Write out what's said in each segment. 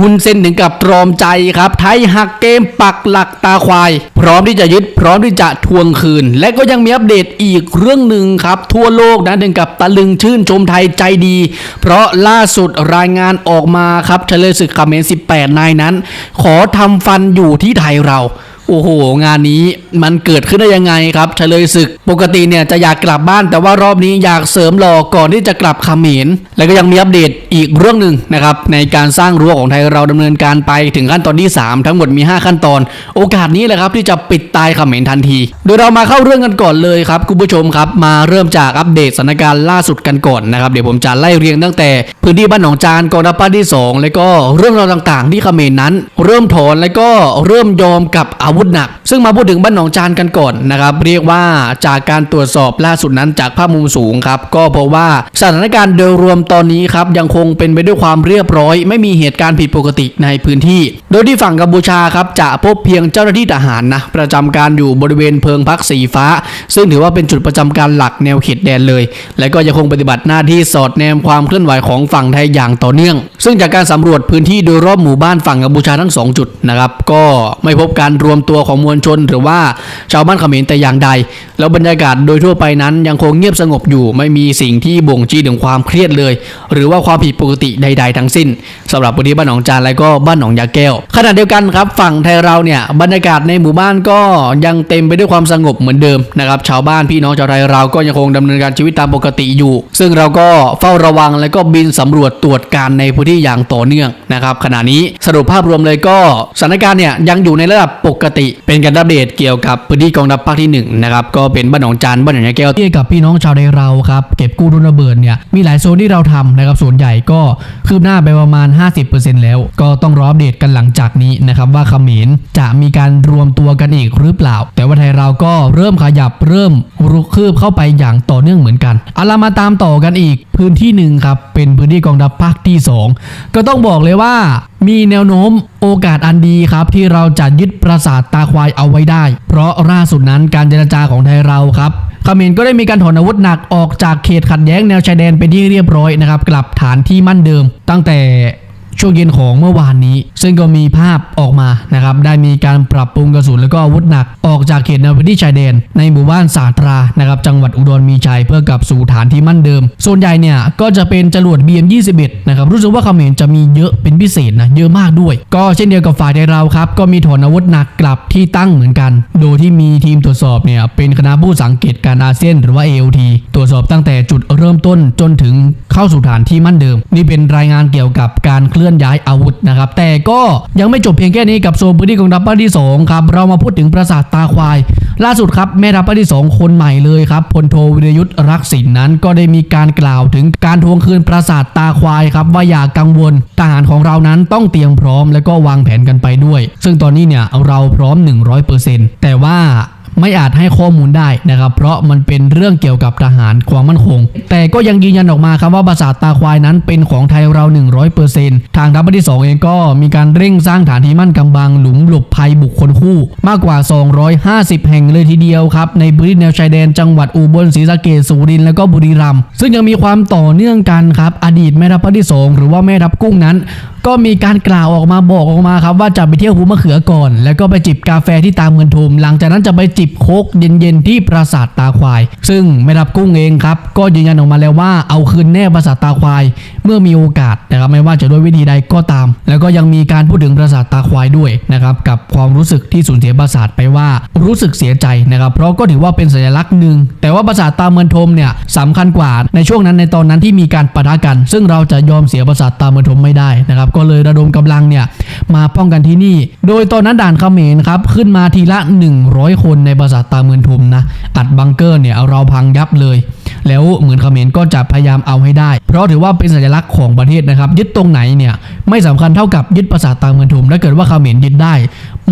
หุนเซนถึงกับตรอมใจครับ ไทยหักเกมปักหลักตาควาย พร้อมที่จะยึดพร้อมที่จะทวงคืน และก็ยังมีอัปเดตอีกเรื่องหนึ่งครับ ทั่วโลกนะถึงกับตะลึงชื่นชมไทยใจดี เพราะล่าสุดรายงานออกมาครับเฉลยศึกคาเมน18 นายนั้น ขอทำฟันอยู่ที่ไทยเรา โอ้โห งานนี้มันเกิดขึ้นได้ยังไงครับเฉลยศึก ปกติเนี่ยจะอยากกลับบ้าน แต่ว่ารอบนี้อยากเสริมหล่อก่อนที่จะกลับขมรแล้วก็ยังมีอัปเดตอีกเรื่องหนึ่งนะครับในการสร้างรั้วของไทยเราดำเนินการไปถึงขั้นตอนที่ 3 ทั้งหมดมี 5 ขั้นตอน โอกาสนี้แหละครับที่จะปิดตายขมรทันที โดยเรามาเข้าเรื่องกันก่อนเลยครับคุณผู้ชมครับมาเริ่มจากอัปเดตสถานการณ์ล่าสุดกันก่อนนะครับเดี๋ยวผมจะไล่เรียงตั้งแต่ พื้นที่บ้านหนองจานกองทัพภาคที่สองแล้วก็เรื่องราวต่างๆ ที่ขมรนั้น เริ่มถอนแล้วก็เริ่มยอมกับอาวุธหนัก ซึ่งมาพูดถึงบ้านหนองจานกันก่อนนะครับ เรียกว่าจากการตรวจสอบล่าสุดนั้นจากภาพมุมสูงครับ ก็พบว่าสถานการณ์โดยรวมตอนนี้ครับยังคงเป็นไปด้วยความเรียบร้อย ไม่มีเหตุการณ์ผิดปกติในพื้นที่ โดยที่ฝั่งกัมพูชาครับจะพบเพียงเจ้าหน้าที่ทหารนะประจำการอยู่บริเวณเพิงพักสีฟ้า ซึ่งถือว่าเป็นจุดประจำการหลักแนวเขตแดนเลย และก็ยังคงปฏิบัติหน้าที่สอดแนมความเคลื่อนไหวของฝั่งไทยอย่างต่อเนื่อง ซึ่งจากการสำรวจพื้นที่โดยรอบหมู่บ้านฝั่งกัมพูชาทั้งสองจุดนะครับก็ไม่พบการรวมตัวของมวลชน หรือว่าชาวบ้านเขมรแต่อย่างใด แล้วบรรยากาศโดยทั่วไปนั้นยังคงเงียบสงบอยู่ ไม่มีสิ่งที่บ่งชี้ถึงความเครียดเลย หรือว่าความผิดปกติใด ๆ ทั้งสิ้นสำหรับพื้นที่บ้านหนองจานและก็บ้านหนองยาแก้วขณะเดียวกันครับฝั่งไทยเราเนี่ยบรรยากาศในหมู่บ้านก็ยังเต็มไปด้วยความสงบเหมือนเดิมนะครับชาวบ้านพี่น้องชาวไทยเราก็ยังคงดำเนินการชีวิตตามปกติอยู่ ซึ่งเราก็เฝ้าระวังและก็บินสำรวจตรวจการในพื้นที่อย่างต่อเนื่องนะครับขณะนี้สรุปภาพรวมเลยก็สถานการณ์เนี่ยยังอยู่ในระดับปกติ เป็นการอัปเดตเกี่ยวกับพื้นที่กองทัพภาคที่หนึ่งนะครับก็เป็นบ้านหนองจานบ้านหนองยาแก้วที่กับพี่น้องชาวไทยเราครับเก็บกู้ทุนระเบิดเนี่ยมีหลายโซนที่เราทำนะครับส่วนใหญ่ก็คืบหน้าไปประมาณ 50%แล้ว ก็ต้องรออัปเดตกันหลังจากนี้นะครับว่าเขมรจะมีการรวมตัวกันอีกหรือเปล่า แต่ว่าไทยเราก็เริ่มขยับเริ่มรุกคืบเข้าไปอย่างต่อเนื่องเหมือนกันเอาละมาตามต่อกันอีกพื้นที่หนึ่งครับเป็นพื้นที่กองทัพภาคที่สองก็ต้องบอกเลยว่ามีแนวโน้มโอกาสอันดีครับ ที่เราจะยึดปราสาทตาควายเอาไว้ได้ เพราะล่าสุดนั้นการเจรจาของไทยเราครับเขมรก็ได้มีการถอนอาวุธหนักออกจากเขตขัดแย้งแนวชายแดนเป็นที่เรียบร้อยนะครับ กลับฐานที่มั่นเดิม ตั้งแต่ ช่วงเย็นของเมื่อวานนี้ ซึ่งก็มีภาพออกมานะครับได้มีการปรับปรุงกระสุนแล้วก็อาวุธหนักออกจากเขตแนวพื้นที่ชายแดน ในหมู่บ้านสาตรานะครับจังหวัดอุดรมีชัยเพื่อกลับสู่ฐานที่มั่นเดิม ส่วนใหญ่เนี่ยก็จะเป็นจรวด BM21 นะครับรู้สึกว่าเขมรจะมีเยอะเป็นพิเศษนะเยอะมากด้วย ก็เช่นเดียวกับฝ่ายไทยเราครับก็มีถอนอาวุธหนักกลับที่ตั้งเหมือนกัน โดยที่มีทีมตรวจสอบเนี่ยเป็นคณะผู้สังเกตการอาเซียนหรือว่า AOT ตรวจสอบตั้งแต่จุดเริ่มต้นจนถึงเข้าสู่ฐานที่มั่นเดิม นี่เป็นรายงานเกี่ยวกับการเคลื่อนย้ายอาวุธนะครับ แต่ก็ยังไม่จบเพียงแค่นี้กับโซนพื้นที่กองทัพภาคที่สองครับเรามาพูดถึงปราสาทตาควาย ล่าสุดครับแม่ทัพภาคที่สองคนใหม่เลยครับพลโทวิรยุทธ์รักษิณนั้น ก็ได้มีการกล่าวถึงการทวงคืนปราสาทตาควายครับว่าอย่ากังวลทหารของเรานั้นต้องเตรียมพร้อม แล้วก็วางแผนกันไปด้วย ซึ่งตอนนี้เนี่ยเราพร้อม 100%แต่ว่า ไม่อาจให้ข้อมูลได้นะครับ เพราะมันเป็นเรื่องเกี่ยวกับทหารความมั่นคง แต่ก็ยังยืนยันออกมาครับว่าปราสาทตาควายนั้นเป็นของไทยเรา 100%ทางทัพที่ 2 เองก็มีการเร่งสร้างฐานที่มั่นกำบังหลุมหลบภัยบุคคลคู่ มากกว่า 250 แห่งเลยทีเดียวครับ ในพื้นที่แนวชายแดนจังหวัดอุบลศรีสะเกษสุรินทร์และก็บุรีรัมย์ซึ่งยังมีความต่อเนื่องกันครับอดีตแม่ทัพที่ 2 หรือว่าแม่ทัพกุ้งนั้น ก็มีการกล่าวออกมาบอกออกมาครับว่าจะไปเที่ยวภูมะเขือก่อน แล้วก็ไปจิบกาแฟที่ตามเงินทุม หลังจากนั้นจะไปจิบโคกเย็นๆที่ปราสาทตาควาย ซึ่งไม่รับกุ้งเองครับ ก็ยืนยันออกมาแล้วว่าเอาคืนแน่ปราสาทตาควาย เมื่อมีโอกาสนะครับไม่ว่าจะด้วยวิธีใดก็ตาม แล้วก็ยังมีการพูดถึงปราสาทตาควายด้วยนะครับกับความรู้สึกที่สูญเสียปราสาทไปว่ารู้สึกเสียใจนะครับเพราะก็ถือว่าเป็นสัญลักษณ์หนึ่งแต่ว่าปราสาทตาเมืองทมเนี่ยสำคัญกว่าในช่วงนั้นในตอนนั้นที่มีการปะทะกัน ซึ่งเราจะยอมเสียปราสาทตาเมืองทมไม่ได้นะครับก็เลยระดมกำลังเนี่ยมาป้องกันที่นี่ โดยตอนนั้นด่านเขมรครับขึ้นมาทีละ 100 คนในปราสาทตาเมืองทมนะอัดบังเกอร์เนี่ยเเราพังยับเลย แล้วเหมือนเขมรก็จะพยายามเอาให้ได้ เพราะถือว่าเป็นสัญลักษณ์ของประเทศนะครับ ยึดตรงไหนเนี่ยไม่สำคัญเท่ากับยึดปราสาทตามเงินทุมถ้าเกิดว่าเขมรยึดได้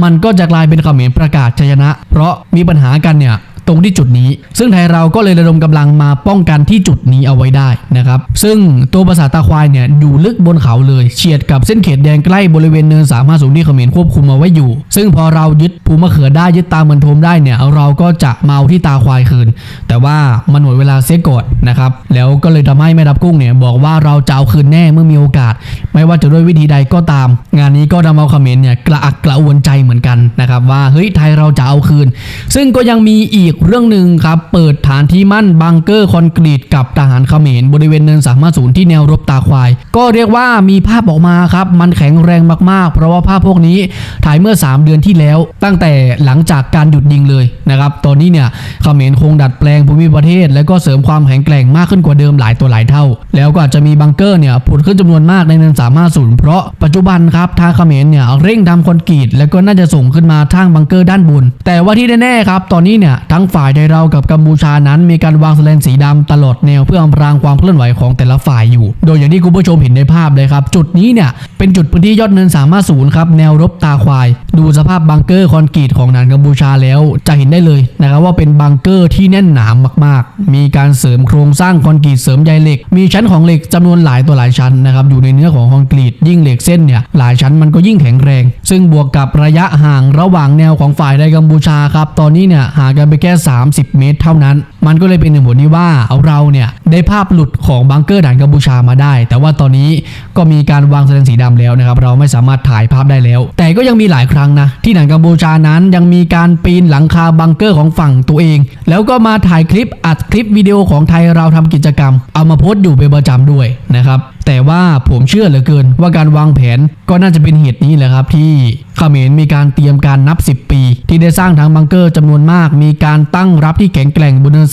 มันก็จะกลายเป็นเขมรประกาศชัยชนะ เพราะมีปัญหากันเนี่ย ตรงที่จุดนี้ ซึ่งไทยเราก็เลยระดมกำลังมาป้องกันที่จุดนี้เอาไว้ได้นะครับ ซึ่งตัวปราสาทตาควายเนี่ยอยู่ลึกบนเขาเลยเฉียดกับเส้นเขตแดนใกล้บริเวณเนิน350ที่เขมรควบคุมเอาไว้อยู่ ซึ่งพอเรายึดภูมะเขือได้ยึดตาเมือนโทมได้เนี่ยเราก็จะเอาที่ตาควายคืน แต่ว่ามันหมดเวลาเสียก่อนนะครับแล้วก็เลยทำให้แม่ทัพกุ้งเนี่ยบอกว่าเราจะเอาคืนแน่เมื่อมีโอกาส ไม่ว่าจะด้วยวิธีใดก็ตาม งานนี้ก็ทำเอาเขมรเนี่ยกระอักกระอ่วนใจเหมือนกันนะครับว่าเฮ้ยไทยเราจะเอาคืน ซึ่งก็ยังมีอีกเรื่องหนึ่งครับ เปิดฐานที่มั่นบังเกอร์คอนกรีตกับทหารเขมรบริเวณเนินสามศูนย์ที่แนวรบตาควาย ก็เรียกว่ามีภาพออกมาครับ มันแข็งแรงมากๆ เพราะว่าภาพพวกนี้ถ่ายเมื่อ 3 เดือนที่แล้ว ตั้งแต่หลังจากการหยุดยิงเลยนะครับ ตอนนี้เนี่ยเขมรคงดัดแปลงภูมิประเทศ และก็เสริมความแข็งแกร่งมากขึ้นกว่าเดิมหลายตัวหลายเท่า แล้วก็อาจจะมีบังเกอร์เนี่ยผุดขึ้นจำนวนมากในเนิน350เพราะปัจจุบันครับทางเขมรเนี่ยเร่งทำคอนกรีต แล้วก็น่าจะส่งขึ้นมาทางบังเกอร์ด้านบน แต่ว่าที่แน่ๆครับตอนนี้เนี่ยทั้งฝ่ายไทยเรากับกัมพูชานั้นมีการวางแสลนสีดำตลอดแนวเพื่ออำพรางความเคลื่อนไหวของแต่ละฝ่ายอยู่ โดยอย่างที่คุณผู้ชมเห็นในภาพเลยครับ จุดนี้เนี่ยเป็นจุดพื้นที่ยอดเนิน350ครับแนวรบตาควาย ดูสภาพบังเกอร์คอนกรีตของทางกัมพูชาแล้วจะเห็นได้เลยนะครับว่าเป็นบังเกอร์ที่แน่นหนามากๆ มีการเสริมโครงสร้างคอนกรีตเสริมใยเหล็ก มีชั้นของเหล็กจำนวนหลายตัวหลายชั้นนะครับอยู่ในเนื้อของคอนกรีตยิ่งเหล็กเส้นเนี่ยหลายชั้นมันก็ยิ่งแข็งแรง ซึ่งบวกกับระยะห่างระหว่างแนวของฝ่ายไทยกัมพูชาครับตอนนี้เนี่ยห่างกันไปแค่30 เมตร เท่านั้น มันก็เลยเป็นเหตุผลที่ว่าเราเนี่ยได้ภาพหลุดของบังเกอร์ด่านกัมพูชามาได้ แต่ว่าตอนนี้ก็มีการวางแสดงสีดำแล้วนะครับเราไม่สามารถถ่ายภาพได้แล้ว แต่ก็ยังมีหลายครั้งนะ ที่ด่านกัมพูชานั้นยังมีการปีนหลังคาบังเกอร์ของฝั่งตัวเอง แล้วก็มาถ่ายคลิปอัดคลิปวิดีโอของไทยเราทำกิจกรรม เอามาโพสต์อยู่เป็นประจำด้วยนะครับแต่ว่าผมเชื่อเหลือเกินว่าการวางแผนก็น่าจะเป็นเหตุนี้แหละครับที่ เขมรมีการเตรียมการนับ 10 ปี ที่ได้สร้างทั้งบังเกอร์จำนวนมาก มีการตั้งรับที่แข็งแกร่งบนเนิน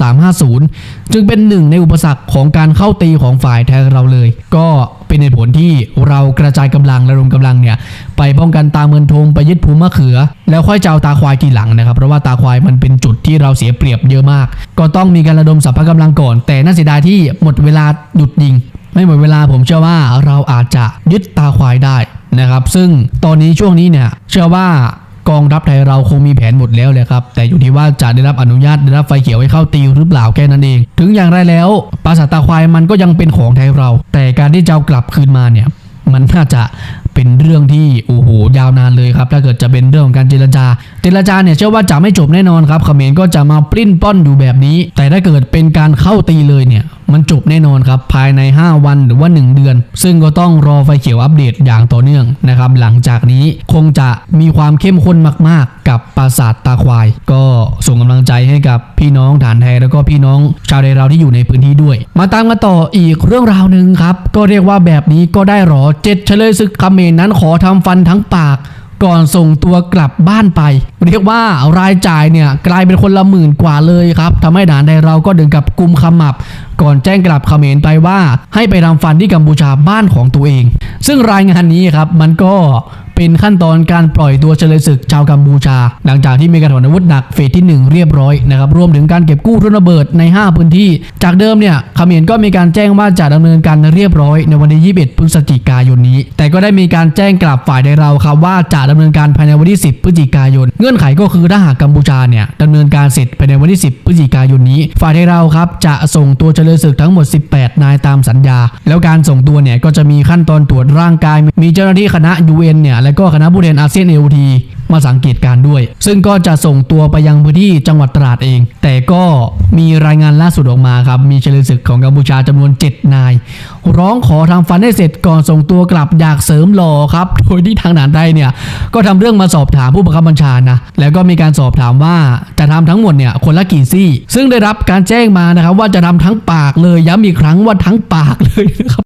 350 จึงเป็นหนึ่งในอุปสรรคของการเข้าตีของฝ่ายไทยเราเลย ก็เป็นเหตุผลที่เรากระจายกำลังระดมกำลังเนี่ยไปป้องกันตาเมือนทงไปยึดภูมะเขือ แล้วค่อยจะเอาตาควายทีหลังนะครับ เพราะว่าตาควายมันเป็นจุดที่เราเสียเปรียบเยอะมาก ก็ต้องมีการระดมสรรพกำลังก่อน แต่น่าเสียดายที่หมดเวลาหยุดยิง ไม่หมดเวลาผมเชื่อว่าเราอาจจะยึดตาควายได้ นะครับ ซึ่งตอนนี้ช่วงนี้เนี่ยเชื่อว่ากองทัพไทยเราคงมีแผนหมดแล้วเลยครับ แต่อยู่ที่ว่าจะได้รับอนุญาตได้รับไฟเขียวให้เข้าตีหรือเปล่าแค่นั้นเอง ถึงอย่างไรแล้วปราสาทตาควายมันก็ยังเป็นของไทยเรา แต่การที่จะเอากลับคืนมาเนี่ยมันน่าจะเป็นเรื่องที่โอ้โหยาวนานเลยครับ ถ้าเกิดจะเป็นเรื่องของการเจรจา เจรจาเนี่ยเชื่อว่าจะไม่จบแน่นอนครับเขมรก็จะมาปลิ้นป้อนอยู่แบบนี้ แต่ถ้าเกิดเป็นการเข้าตีเลยเนี่ย มันจบแน่นอนครับภายใน 5 วันหรือว่า 1 เดือน ซึ่งก็ต้องรอไฟเขียวอัปเดตอย่างต่อเนื่องนะครับ หลังจากนี้คงจะมีความเข้มข้นมาก ๆ กับปราสาทตาควาย ก็ส่งกำลังใจให้กับพี่น้องฐานไทยแล้วก็พี่น้องชาวไทยเราที่อยู่ในพื้นที่ด้วย มาตามกันต่ออีกเรื่องราวหนึ่งครับ ก็เรียกว่าแบบนี้ก็ได้หรอเจ็ดเฉลยศึกเมรนั้นขอทำฟันทั้งปาก ก่อนส่งตัวกลับบ้านไป เรียกว่ารายจ่ายเนี่ยกลายเป็นคนละหมื่นกว่าเลยครับทำให้ด่านใดเราก็ดึงกับกุมขมับ ก่อนแจ้งกลับเขมรไปว่า ให้ไปทำฟันที่กัมพูชาบ้านของตัวเอง ซึ่งรายงานนี้ครับมันก็ เป็นขั้นตอนการปล่อยตัวเฉลยศึกชาวกัมพูชา หลังจากที่มีการถอนอาวุธหนักเฟสที่ 1 เรียบร้อยนะครับรวมถึงการเก็บกู้รุนระเบิดใน 5 พื้นที่ จากเดิมเนี่ยเขมรก็มีการแจ้งว่าจะดำเนินการเรียบร้อยในวันที่ 21 พฤศจิกายนนี้ แต่ก็ได้มีการแจ้งกลับฝ่ายใดเราครับว่าจะดำเนินการภายในวันที่ 10 พฤศจิกายน เงื่อนไขก็คือถ้าหากกัมพูชาเนี่ยดำเนินการเสร็จภายในวันที่ 10 พฤศจิกายนนี้ ฝ่ายใดเราครับจะส่งตัวเฉลยศึกทั้งหมด 18 นายตามสัญญา แล้วการส่งตัวเนี่ยก็จะมีขั้นตอนตรวจร่างกาย มีเจ้าหน้าที่คณะ UN เนี่ยและก็คณะผู้แทนอาเซียนเอลทีมาสังเกตการ์ด้วย ซึ่งก็จะส่งตัวไปยังพื้นที่จังหวัดตราดเอง แต่ก็มีรายงานล่าสุดออกมาครับ มีเฉลยศึกของกัมพูชาจำนวน 7 นาย ร้องขอทำฟันให้เสร็จก่อนส่งตัวกลับอยากเสริมหล่อครับ โดยที่ทางด่านใดเนี่ย ก็ทำเรื่องมาสอบถามผู้บังคับบัญชานะ แล้วก็มีการสอบถามว่าจะทำทั้งหมดเนี่ยคนละกี่ซี่ ซึ่งได้รับการแจ้งมานะครับว่าจะทำทั้งปากเลยย้ำอีกครั้งว่าทั้งปากเลยนะครับ